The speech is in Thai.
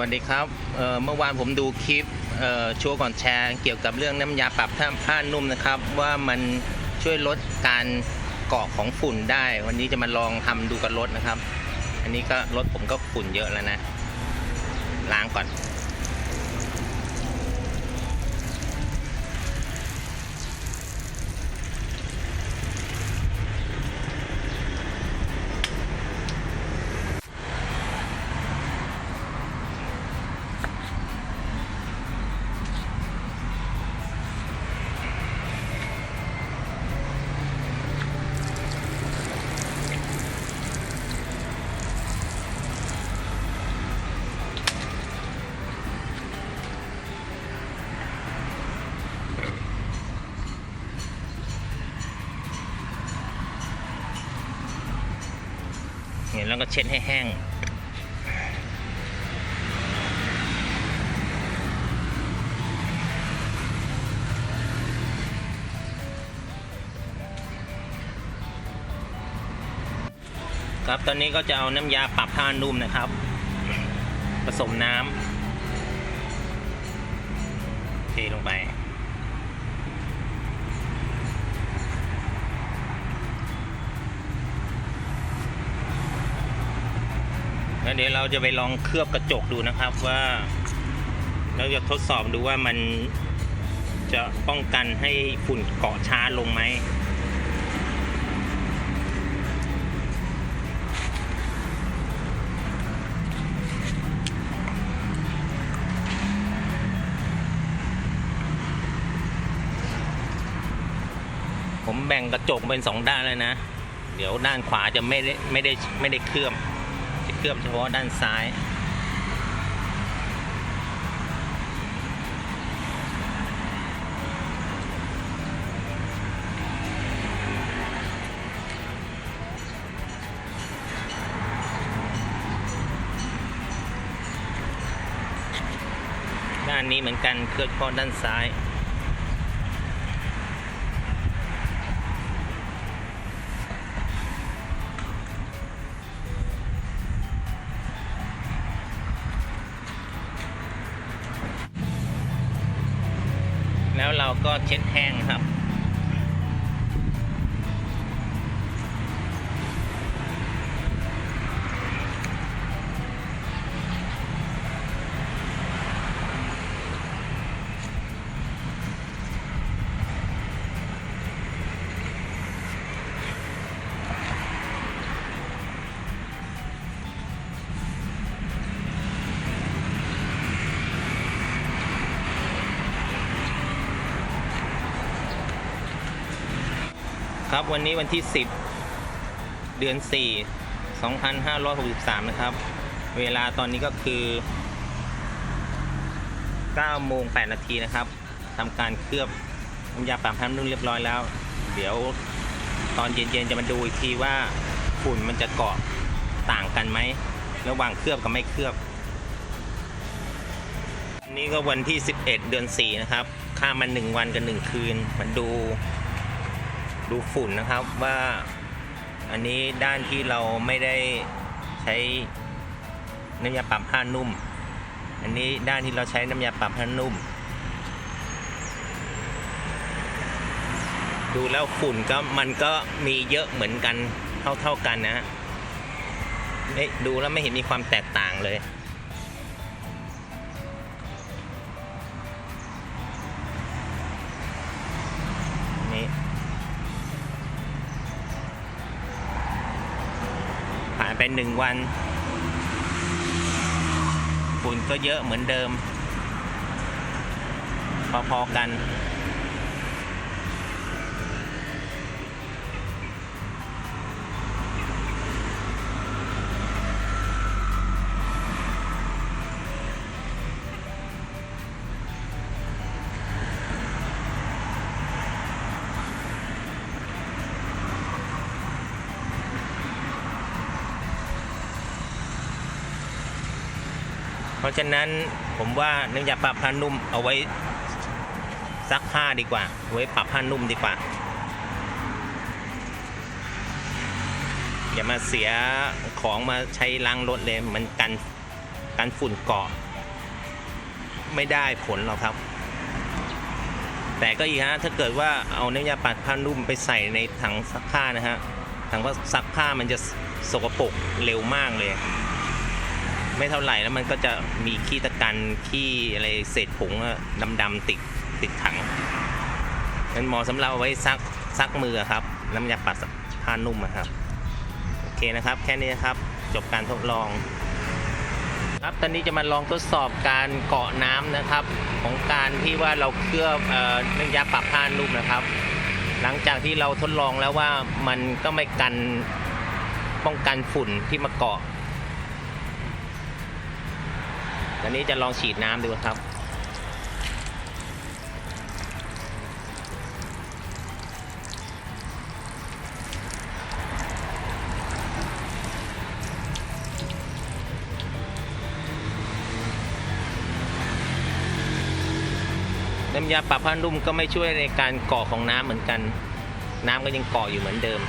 วัสดีครับเเมื่อวานผมดูคลิปชัวก่อนแชร์เกี่ยวกับเรื่องน้ำยาปรับผ้าผ้านุ่มนะครับ ว่ามันช่วยลดการเกาะของฝุ่นได้ วันนี้จะมาลองทำดูกับรถนะครับ อันนี้ก็รถผมก็ฝุ่นเยอะแล้วนะ ล้างก่อน เนี่ยแล้วก็เช็ดให้แห้ง ครับตอนนี้ก็จะเอาน้ำยาปรับผ้านุ่มนะครับ ผสมน้ำเทลงไป แล้วเดี๋ยวเราจะไปลองเคลือบกระจกดูนะครับว่า เราจะทดสอบดูว่ามันจะป้องกันให้ฝุ่นเกาะช้าลงไหมผมแบ่งกระจกเป็นสองด้านเลยนะ เดี๋ยวด้านขวาจะไม่ได้ไม่ได้ไม่ได้เคลือบ เคลือบเฉพาะด้านซ้ายด้านนี้เหมือนกันเคลือบเฉพาะด้านซ้าย ก็เช็ดแห้งครับ ครับวันนี้วันที่ 10 เดือน 4 2563 นะครับ เวลาตอนนี้ก็คือ9โมง8นาทีนะครับทำการเคลือบน้ำยาปรับผ้านุ่มเรียบร้อยแล้ว เดี๋ยวตอนเย็นๆจะมาดูอีกทีว่าฝุ่นมันจะเกาะต่างกันไหม ระหว่างเคลือบกับไม่เคลือบ นี่ก็วันที่ 11 เดือน 4 นะครับ ข้ามมา 1 วันกับ1คืนมันดู ดูฝุ่นนะครับว่าอันนี้ด้านที่เราไม่ได้ใช้น้ำยาปรับผ้านุ่ม อันนี้ด้านที่เราใช้น้ำยาปรับผ้านุ่ม ดูแล้วฝุ่นก็มันก็มีเยอะเหมือนกันเท่าเท่าๆกันนะฮะเอ๊ะดูแล้วไม่เห็นมีความแตกต่างเลย เป็นหนึ่งวันฝุ่นก็เยอะเหมือนเดิม พอๆกัน เพราะฉะนั้นผมว่าน้ำยาปรับผ้านุ่มเอาไว้ซักผ้าดีกว่าเอาไว้ปรับผ้านุ่มดีกว่า อย่ามาเสียของมาใช้ล้างรถเลยมันกันกันฝุ่นเกาะ ไม่ได้ผลหรอกครับ แต่ก็อีกฮะถ้าเกิดว่าเอาน้ำยาปัดผ้านุ่มไปใส่ในถังซักผ้านะฮะถังว่าซักผ้ามันจะสกปรกเร็วมากเลย ไม่เท่าไหร่แล้วมันก็จะมีขี้ตะกันขี้อะไรเศษผงดำๆติดติดถังมันหมาะสำหรับไว้ซักซักมือครับน้ำยาปัดผ้านุ่มอะครับโอเคนะครับ แค่นี้นะครับจบการทดลอง ครับตอนนี้จะมาลองทดสอบการเกาะน้ำนะครับ ของการที่ว่าเราเคลือบเอ่อน้ำยาปรับผ้านุ่มนะครับ หลังจากที่เราทดลองแล้วว่ามันก็ไม่กันป้องกันฝุ่นที่มาเกาะ ตอนนี้จะลองฉีดน้ำดูครับ น้ำยาปรับผ้านุ่มก็ไม่ช่วยในการเกาะของน้ำเหมือนกัน น้ำก็ยังเกาะอยู่เหมือนเดิม